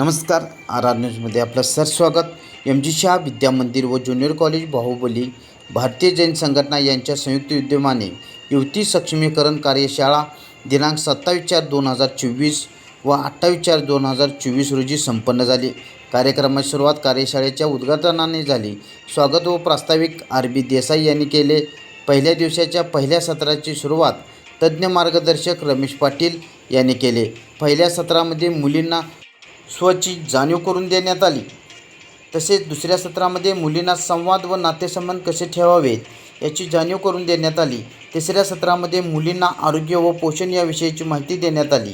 नमस्कार R R न्यूजमध्ये आपलं सर स्वागत. एम जी शाह विद्या मंदिर व ज्युनियर कॉलेज बाहुबली भारतीय जैन संघटना यांच्या संयुक्त विद्यमाने युवती सक्षमीकरण कार्यशाळा दिनांक सत्तावीस चार दोन हजार चोवीस व अठ्ठावीस चार दोन हजार चोवीस रोजी संपन्न झाली. कार्यक्रमाची सुरुवात कार्यशाळेच्या उद्घाटनाने झाली. स्वागत व प्रास्ताविक आर बी देसाई यांनी केले. पहिल्या दिवसाच्या पहिल्या सत्राची सुरुवात तज्ज्ञ मार्गदर्शक रमेश पाटील यांनी केले. पहिल्या सत्रामध्ये मुलींना स्वची जाणीव करून देण्यात आली. तसेच दुसऱ्या सत्रामध्ये मुलींना संवाद व नातेसंबंध कसे ठेवावेत याची जाणीव करून देण्यात आली. तिसऱ्या सत्रामध्ये मुलींना आरोग्य व पोषण याविषयीची माहिती देण्यात आली.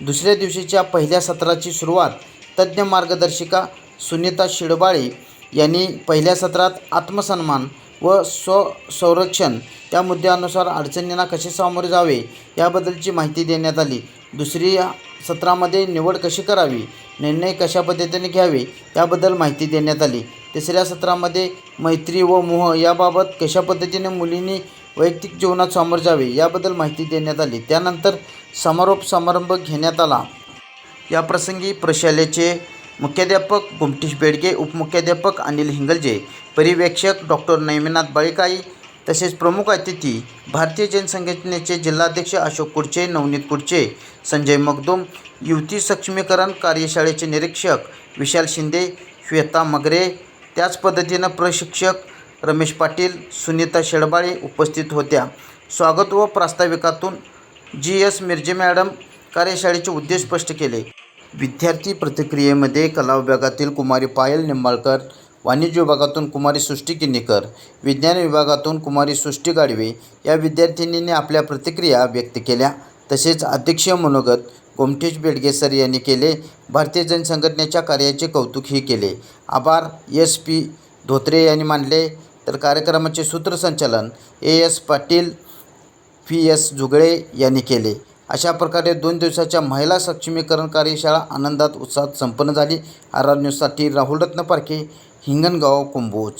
दुसऱ्या दिवशीच्या पहिल्या सत्राची सुरुवात तज्ज्ञ मार्गदर्शिका सुनीता शिडबाळे यांनी पहिल्या सत्रात आत्मसन्मान व स्व संरक्षण त्या मुद्द्यानुसार अडचणींना कसे सामोरे जावे याबद्दलची माहिती देण्यात आली. दुसऱ्या सत्रामध्ये निवड कशी करावी निर्णय कशा पद्धतीने घ्यावे त्याबद्दल माहिती देण्यात आली. तिसऱ्या सत्रामध्ये मैत्री व मोह याबाबत कशा पद्धतीने मुलींनी वैयक्तिक जीवनात सामोरे जावे याबद्दल माहिती देण्यात आली. त्यानंतर समारोप समारंभ घेण्यात आला. याप्रसंगी प्रशालेचे मुख्याध्यापक गोमटेश बेडगे उपमुख्याध्यापक अनिल हिंगलजे परिवेक्षक डॉक्टर नैमिनाथ बळीकाई तसेच प्रमुख अतिथी भारतीय जैन संघटनेचे जिल्हाध्यक्ष अशोक कुडचे नवनीत कुडचे संजय मगदूम युवती सक्षमीकरण कार्यशाळेचे निरीक्षक विशाल शिंदे श्वेता मगरे त्याच पद्धतीनं प्रशिक्षक रमेश पाटील सुनीता शेडबाळे उपस्थित होत्या. स्वागत व प्रास्ताविकातून जी. एस. मिर्जे मॅडम कार्यशाळेचे उद्देश स्पष्ट केले. विद्यार्थी प्रतिक्रियेमध्ये कला विभागातील कुमारी पायल निंबाळकर वाणिज्य विभागातून कुमारी सृष्टी किन्नीकर विज्ञान विभागातून कुमारी सृष्टी गाडवे या विद्यार्थिनींनी आपल्या प्रतिक्रिया व्यक्त केल्या. तसेच अध्यक्षीय मनोगत गोमटेज बेडगे सर यांनी केले. भारतीय जन संघटनेच्या कार्याचे कौतुकही केले. आभार. एस. पी. धोत्रे यांनी मानले. तर कार्यक्रमाचे सूत्रसंचालन A. S. Patil P. S. Jugale यांनी केले. अशा प्रकारे दोन दिवसाच्या महिला सक्षमीकरण कार्यशाळा आनंदात उत्साहात संपन्न झाली. आर आर न्यूजसाठी राहुल रत्न पारखे हिंगणगाव कुंभोज.